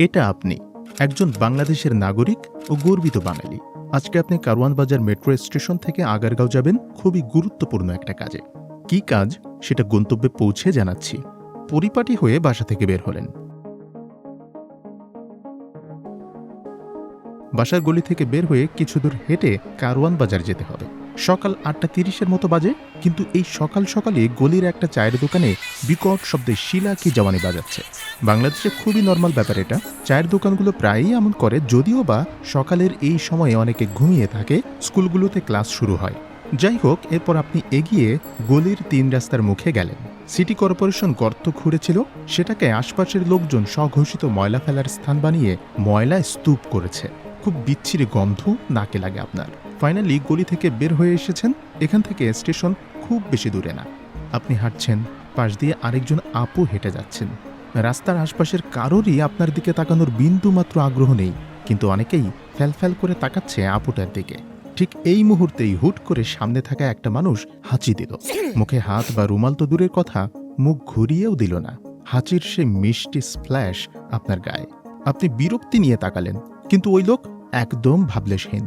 এটা আপনি, একজন বাংলাদেশের নাগরিক ও গর্বিত বাঙালি। আজকে আপনি কারওয়ান বাজার মেট্রো স্টেশন থেকে আগারগাঁও যাবেন খুবই গুরুত্বপূর্ণ একটা কাজে। কি কাজ? সেটা গন্তব্যে পৌঁছে জানাচ্ছি। পরিপাটি হয়ে বাসা থেকে বের হলেন। বাসার গলি থেকে বের হয়ে কিছু দূর হেঁটে কারওয়ান বাজার যেতে হবে। সকাল আটটা তিরিশের মতো বাজে, কিন্তু এই সকাল সকালে গলির একটা চায়ের দোকানে বিকট শব্দে শিলা কি জওয়ানি বাজাচ্ছে। বাংলাদেশে খুবই নর্মাল ব্যাপার এটা। চায়ের দোকানগুলো প্রায়ই এমন করে, যদিও বা সকালের এই সময়ে অনেকে ঘুমিয়ে থাকে, স্কুলগুলোতে ক্লাস শুরু হয়। যাই হোক, এরপর আপনি এগিয়ে গলির তিন রাস্তার মুখে গেলেন। সিটি কর্পোরেশন গর্ত খুঁড়েছিল, সেটাকে আশপাশের লোকজন স্বঘোষিত ময়লা ফেলার স্থান বানিয়ে ময়লা স্তূপ করেছে। খুব বিচ্ছিরি গন্ধ নাকে লাগে আপনার। ফাইনালি গলি থেকে বের হয়ে এসেছেন, এখান থেকে স্টেশন খুব বেশি দূরে না। আপনি হাঁটছেন, পাশ দিয়ে আরেকজন আপু হেঁটে যাচ্ছেন। রাস্তার আশপাশের কারোরই আপনার দিকে তাকানোর বিন্দু মাত্র আগ্রহ নেই, কিন্তু অনেকেই ফ্যাল করে তাকাচ্ছে আপুটার দিকে। ঠিক এই মুহূর্তেই হুট করে সামনে থাকা একটা মানুষ হাঁচি দিল। মুখে হাত বা রুমাল তো দূরের কথা, মুখ ঘুরিয়েও দিল না। হাঁচির সে মিষ্টি স্প্ল্যাশ আপনার গায়ে। আপনি বিরক্তি নিয়ে তাকালেন, কিন্তু ওই লোক একদম ভাবলেশহীন।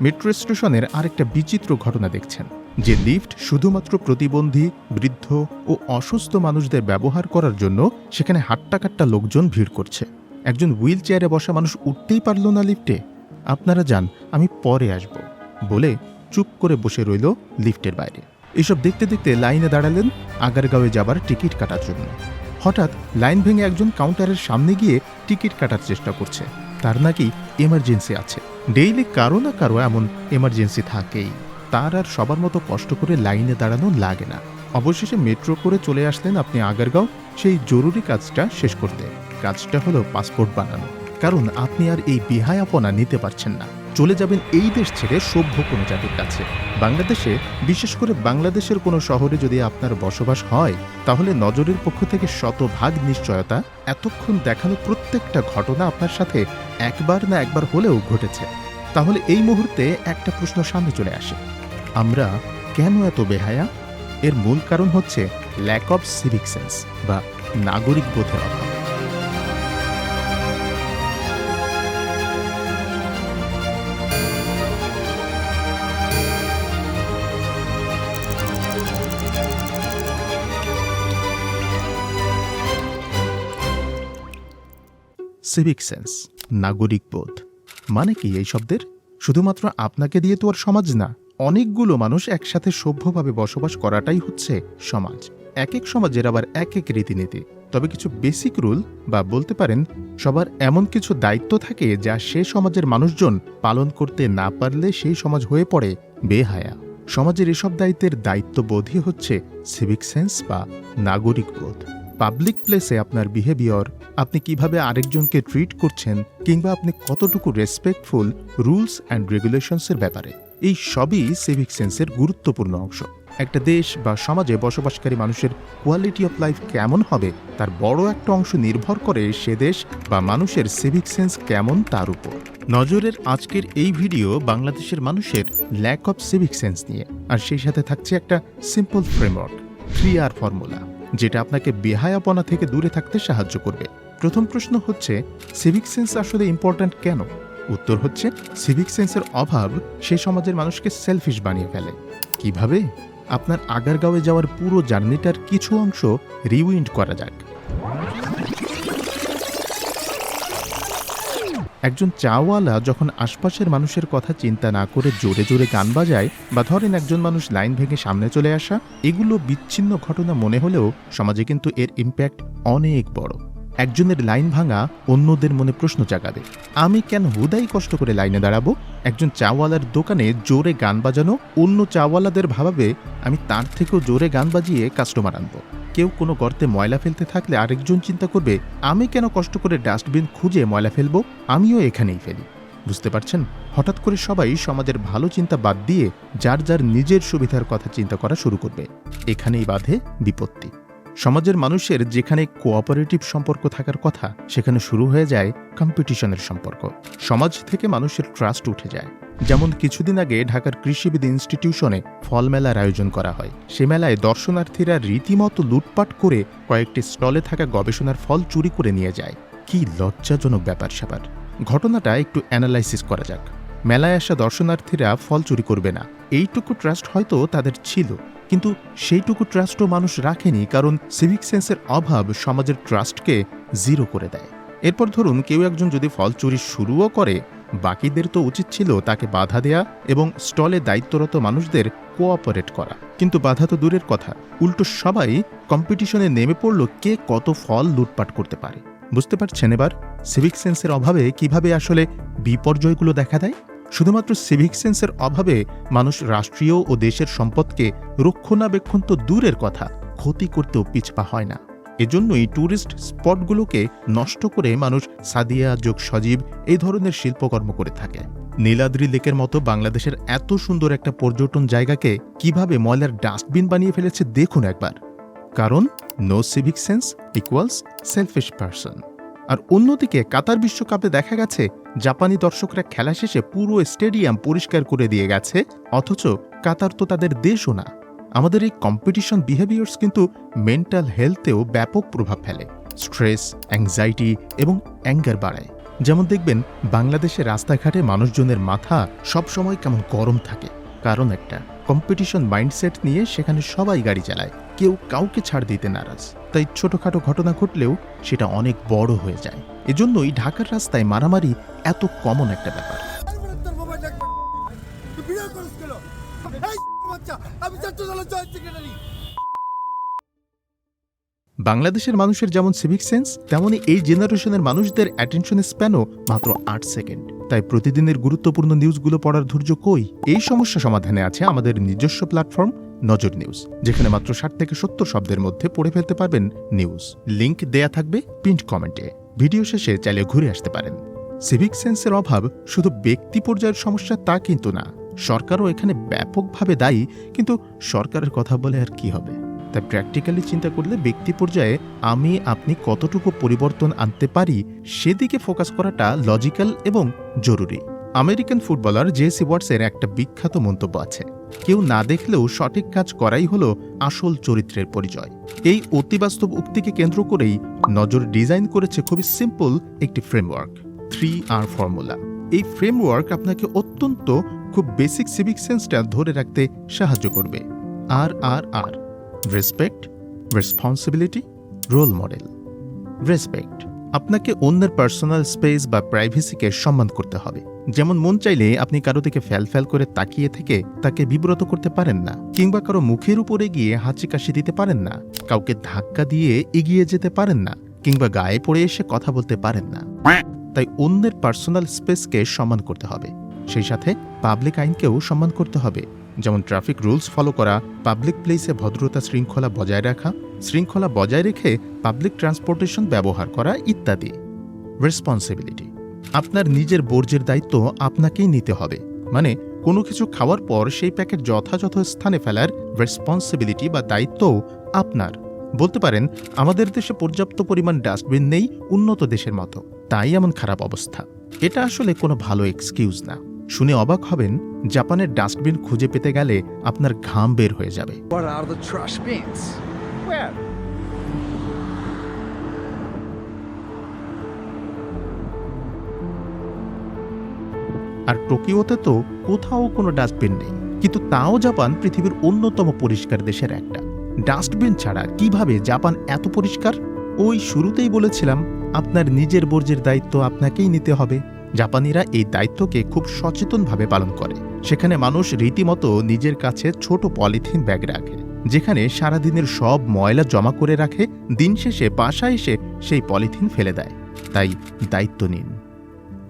মেট্রো স্টেশনের আরেকটা বিচিত্র ঘটনা দেখছেন। যে লিফট শুধুমাত্র প্রতিবন্ধী, বৃদ্ধ ও অসুস্থ মানুষদের ব্যবহার করার জন্য সেখানে হাট্টাকাট্টা লোকজন ভিড় করছে। একজন হুইল চেয়ারে বসা মানুষ উঠতেই পারল না লিফটে। আপনারা যান, আমি পরে আসব, বলে চুপ করে বসে রইল লিফটের বাইরে। এসব দেখতে দেখতে লাইনে দাঁড়ালেন আগারগাঁওয়ে যাবার টিকিট কাটার জন্য। হঠাৎ লাইন ভেঙে একজন কাউন্টারের সামনে গিয়ে টিকিট কাটার চেষ্টা করছে। তার নাকি এমার্জেন্সি আছে। ডেইলি কারও না কারও এমন এমার্জেন্সি থাকেই। তার আর সবার মতো কষ্ট করে লাইনে দাঁড়ানো লাগে না। অবশেষে মেট্রো করে চলে আসলেন আপনি আগারগাঁও। সেই জরুরি কাজটা শেষ করতে। কাজটা হলো পাসপোর্ট বানানো। কারণ আপনি আর এই বিহায়াপনা নিতে পারছেন না। চলে যাবেন এই দেশ ছেড়ে সভ্য কোনো জাতির কাছে। বাংলাদেশে, বিশেষ করে বাংলাদেশের কোনো শহরে যদি আপনার বসবাস হয়, তাহলে নজরের পক্ষ থেকে শতভাগ নিশ্চয়তা, এতক্ষণ দেখানো প্রত্যেকটা ঘটনা আপনার সাথে একবার না একবার হলেও ঘটেছে। তাহলে এই মুহূর্তে একটা প্রশ্ন সামনে চলে আসে। আমরা কেন এত বেহায়া? এর মূল কারণ হচ্ছে ল্যাক অফ সিভিক সেন্স বা নাগরিক বোধের অভাব। সিভিক সেন্স নাগরিক বোধ মানে কি এই শব্দের? শুধুমাত্র আপনাকে দিয়ে তো আর সমাজ না অনেকগুলো মানুষ একসাথে সভ্যভাবে বসবাস করাটাই হচ্ছে সমাজ। এক এক সমাজের আবার এক এক রীতিনীতি। তবে কিছু বেসিক রুল বা বলতে পারেন, সবার এমন কিছু দায়িত্ব থাকে যা সে সমাজের মানুষজন পালন করতে না পারলে সেই সমাজ হয়ে পড়ে বেহায়া। সমাজের এসব দায়িত্বের দায়িত্ববোধই হচ্ছে সিভিক সেন্স বা নাগরিক বোধ। পাবলিক প্লেসে আপনার বিহেভিয়র আপনি কীভাবে আরেকজনকে ট্রিট করছেন কিংবা আপনি কতটুকু রেসপেক্টফুল রুলস অ্যান্ড রেগুলেশনসের ব্যাপারে। এই সবই সিভিক সেন্সের গুরুত্বপূর্ণ অংশ। একটা দেশ বা সমাজে বসবাসকারী মানুষের কোয়ালিটি অফ লাইফ কেমন হবে, তার বড় একটা অংশ নির্ভর করে সে দেশ বা মানুষের সিভিক সেন্স কেমন তার উপর। নজরের আজকের এই ভিডিও বাংলাদেশের মানুষের ল্যাক অফ সিভিক সেন্স নিয়ে। আর সেই সাথে থাকছে একটা simple framework three R formula যেটা আপনাকে বেহায়াপনা থেকে দূরে থাকতে সাহায্য করবে। প্রথম প্রশ্ন হচ্ছে সিভিক সেন্স আসলে ইম্পর্ট্যান্ট কেন? উত্তর হচ্ছে সিভিক সেন্সের অভাব সেই সমাজের মানুষকে সেলফিশ বানিয়ে ফেলে। কীভাবে? আপনার আগারগাঁওয়ে যাওয়ার পুরো জার্নিটার কিছু অংশ রিউইন্ড করা যাক। একজন চাওয়ালা যখন আশপাশের মানুষের কথা চিন্তা না করে জোরে জোরে গান বাজায় বা ধরেন একজন মানুষ লাইন ভেঙে সামনে চলে আসা, এগুলো বিচ্ছিন্ন ঘটনা মনে হলেও সমাজে কিন্তু এর ইম্প্যাক্ট অনেক বড়। একজনের লাইন ভাঙা, অন্যদের মনে প্রশ্ন জাগাবে। আমি কেন হুদাই কষ্ট করে লাইনে দাঁড়াবো? একজন চাওয়ালার দোকানে জোরে গান বাজানো, অন্য চাওয়ালাদের ভাবাবে, আমি তার থেকেও জোরে গান বাজিয়ে কাস্টমার আনব। কেউ কোনো গর্তে ময়লা ফেলতে থাকলে আরেকজন চিন্তা করবে, আমি কেন কষ্ট করে ডাস্টবিন খুঁজে ময়লা ফেলব? আমিও এখানেই ফেলি। বুঝতে পারছেন? হঠাৎ করে সবাই সমাজের ভালো চিন্তা বাদ দিয়ে, যার যার নিজের সুবিধার কথা চিন্তা করা শুরু করবে। এখানেই বাধে বিপত্তি। সমাজের মানুষের যেখানে কোঅপারেটিভ সম্পর্ক থাকার কথা, সেখানে শুরু হয়ে যায় কম্পিটিশনের সম্পর্ক। সমাজ থেকে মানুষের ট্রাস্ট উঠে যায়। যেমন কিছুদিন আগে ঢাকার কৃষিবিদ ইনস্টিটিউশনে ফল মেলার আয়োজন করা হয়। সে মেলায় দর্শনার্থীরা রীতিমতো লুটপাট করে কয়েকটি স্টলে থাকা গবেষণার ফল চুরি করে নিয়ে যায়। কি লজ্জাজনক ব্যাপার স্যাপার। ঘটনাটা একটু অ্যানালাইসিস করা যাক। মেলায় আসা দর্শনার্থীরা ফল চুরি করবে না। এইটুকু ট্রাস্ট হয়তো তাদের ছিল। কিন্তু সেইটুকু ট্রাস্টও মানুষ রাখেনি কারণ সিভিক সেন্সের অভাব সমাজের ট্রাস্টকে জিরো করে দেয়। এরপর ধরুন কেউ একজন যদি ফল চুরি শুরুও করে, বাকিদের তো উচিত ছিল তাকে বাধা দেয়া এবং স্টলে দায়িত্বরত মানুষদের কোঅপারেট করা। কিন্তু বাধা তো দূরের কথা, উল্টো সবাই কম্পিটিশনে নেমে পড়ল কে কত ফল লুটপাট করতে পারে। বুঝতে পারছেন এবার? সিভিক সেন্সের অভাবে কীভাবে আসলে বিপর্যয়গুলো দেখা দেয়? শুধুমাত্র সিভিক সেন্সের অভাবে মানুষ রাষ্ট্রীয় ও দেশের সম্পদকে রক্ষণাবেক্ষণ তো দূরের কথা, ক্ষতি করতেও পিছপা হয় না। এজন্যই ট্যুরিস্ট স্পটগুলোকে নষ্ট করে মানুষ সাদিয়া, যোগ সজীব এই ধরনের শিল্পকর্ম করে থাকে। নীলাদ্রি লেকের মতো বাংলাদেশের এত সুন্দর একটা পর্যটন জায়গাকে কীভাবে ময়লার ডাস্টবিন বানিয়ে ফেলেছে দেখুন একবার। কারণ no civic sense equals selfish person আর অন্যদিকে কাতার বিশ্বকাপে দেখা গেছে জাপানি দর্শকরা খেলা শেষে পুরো স্টেডিয়াম পরিষ্কার করে দিয়ে গেছে, অথচ কাতার তো তাদের দেশও না। আমাদের এই কম্পিটিশন বিহেভিয়ার্স কিন্তু মেন্টাল হেলথেও ব্যাপক প্রভাব ফেলে। স্ট্রেস অ্যাংজাইটি এবং অ্যাঙ্গার বাড়ায়। যেমন দেখবেন বাংলাদেশের রাস্তাঘাটে মানুষজনের মাথা সবসময় কেমন গরম থাকে। কারণ একটা কম্পিটিশন মাইন্ডসেট নিয়ে সেখানে সবাই গাড়ি চালায়। কেউ কাউকে ছাড় দিতে নারাজ। তাই ছোটখাটো ঘটনা ঘটলেও সেটা অনেক বড় হয়ে যায়। এজন্যই ঢাকার রাস্তায় মারামারি এত কমন একটা ব্যাপার। বাংলাদেশের মানুষের যেমন সিভিক সেন্স তেমনি এই জেনারেশনের মানুষদের অ্যাটেনশন স্প্যানও মাত্র আট সেকেন্ড তাই প্রতিদিনের গুরুত্বপূর্ণ নিউজগুলো পড়ার ধৈর্য কই? এই সমস্যা সমাধানে আছে আমাদের নিজস্ব প্ল্যাটফর্ম নজর নিউজ, যেখানে মাত্র ষাট থেকে সত্তর শব্দের মধ্যে পড়ে ফেলতে পারবেন নিউজ। লিংক দেয়া থাকবে পিন্ট কমেন্টে। ভিডিও শেষে চাইলে ঘুরে আসতে পারেন। সিভিক সেন্সের অভাব শুধু ব্যক্তি পর্যায়ের সমস্যা তা কিন্তু না, সরকারও এখানে ব্যাপকভাবে দায়ী, কিন্তু সরকারের কথা বলে আর কি হবে? তাই প্র্যাকটিক্যালি চিন্তা করলে ব্যক্তি পর্যায়ে আমি আপনি কতটুকু পরিবর্তন আনতে পারি সেদিকে ফোকাস করাটা লজিক্যাল এবং জরুরি। আমেরিকান ফুটবলার জেসি ওয়াটসের একটা বিখ্যাত মন্তব্য আছে। কেউ না দেখলেও সঠিক কাজ করাই হলো আসল চরিত্রের পরিচয়। এই অতিবাস্তব উক্তিকে কেন্দ্র করেই নজর ডিজাইন করেছে খুবই সিম্পল একটি ফ্রেমওয়ার্ক, থ্রি আর ফর্মুলা। এই ফ্রেমওয়ার্ক আপনাকে অত্যন্ত খুব বেসিক সিভিক সেন্সটা ধরে রাখতে সাহায্য করবে। R R R, respect, responsibility, role model. Respect, আপনাকে অন্যের পার্সোনাল স্পেস বা প্রাইভেসিকে সম্মান করতে হবে। যেমন মন চাইলে আপনি কারও দিকে ফ্যাল ফ্যাল করে তাকিয়ে থেকে তাকে বিব্রত করতে পারেন না, কিংবা কারও মুখের উপরে গিয়ে হাঁচি কাশি দিতে পারেন না, কাউকে ধাক্কা দিয়ে এগিয়ে যেতে পারেন না, কিংবা গায়ে পড়ে এসে কথা বলতে পারেন না। তাই অন্যের পার্সোনাল স্পেসকে সম্মান করতে হবে। সেই সাথে পাবলিক আইনকেও সম্মান করতে হবে। যেমন ট্রাফিক রুলস ফলো করা, পাবলিক প্লেসে ভদ্রতা শৃঙ্খলা বজায় রাখা, শৃঙ্খলা বজায় রেখে পাবলিক ট্রান্সপোর্টেশন ব্যবহার করা ইত্যাদি। রেসপন্সিবিলিটি। আপনার নিজের বর্জ্যের দায়িত্ব আপনাকেই নিতে হবে। মানে কোনো কিছু খাওয়ার পর সেই প্যাকেট যথাযথ স্থানে ফেলার রেসপন্সিবিলিটি বা দায়িত্বও আপনার। বলতে পারেন আমাদের দেশে পর্যাপ্ত পরিমাণ ডাস্টবিন নেই উন্নত দেশের মতো। তাই এমন খারাপ অবস্থা। এটা আসলে কোনো ভালো এক্সকিউজ না। শুনে অবাক হবেন জাপানের ডাস্টবিন খুঁজে পেতে গেলে আপনার ঘাম বের হয়ে যাবে। আর টোকিওতে তো কোথাও কোনো ডাস্টবিন নেই। কিন্তু তাও জাপান পৃথিবীর অন্যতম পরিষ্কার দেশের একটা। ডাস্টবিন ছাড়া কীভাবে জাপান এত পরিষ্কার? ওই শুরুতেই বলেছিলাম, আপনার নিজের বর্জ্যের দায়িত্ব আপনাকেই নিতে হবে। জাপানিরা এই দায়িত্বকে খুব সচেতনভাবে পালন করে। সেখানে মানুষ রীতিমতো নিজের কাছে ছোট পলিথিন ব্যাগ রাখে, যেখানে সারাদিনের সব ময়লা জমা করে রাখে, দিন শেষে বাসায় এসে সেই পলিথিন ফেলে দেয়। তাই দায়িত্ব নিন।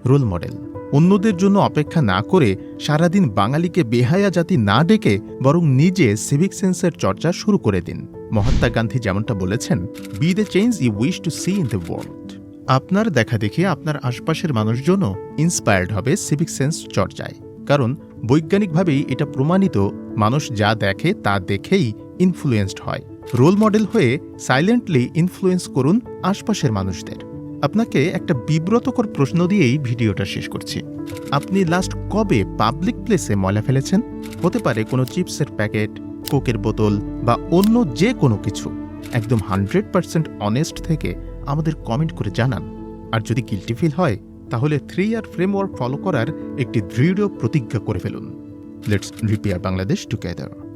Role model. অন্যদের জন্য অপেক্ষা না করে সারাদিন বাঙালিকে বেহায়া জাতি না ডেকে বরং নিজে সিভিক সেন্সের চর্চা শুরু করে দিন। মহাত্মা গান্ধী যেমনটা বলেছেন be the change you wish to see in the world আপনার দেখা দেখে আপনার আশপাশের মানুষজনও ইন্সপায়ার্ড হবে সিভিক সেন্স চর্চায়। কারণ বৈজ্ঞানিকভাবেই এটা প্রমাণিত, মানুষ যা দেখে তা দেখেই ইনফ্লুয়েন্সড হয়। রোল মডেল হয়ে সাইলেন্টলি ইনফ্লুয়েন্স করুন আশপাশের মানুষদের। আপনাকে একটা বিব্রতকর প্রশ্ন দিয়েই ভিডিওটা শেষ করছি। আপনি লাস্ট কবে পাবলিক প্লেসে ময়লা ফেলেছেন? হতে পারে কোনো চিপসের প্যাকেট, কোকের বোতল বা অন্য যে কোনো কিছু। একদম হান্ড্রেড পার্সেন্ট অনেস্ট থেকে আমাদের কমেন্ট করে জানান। আর যদি গিলটি ফিল হয়, তাহলে থ্রি ইয়ার ফ্রেমওয়ার্ক ফলো করার একটি দৃঢ় প্রতিজ্ঞা করে ফেলুন। Let's repair Bangladesh together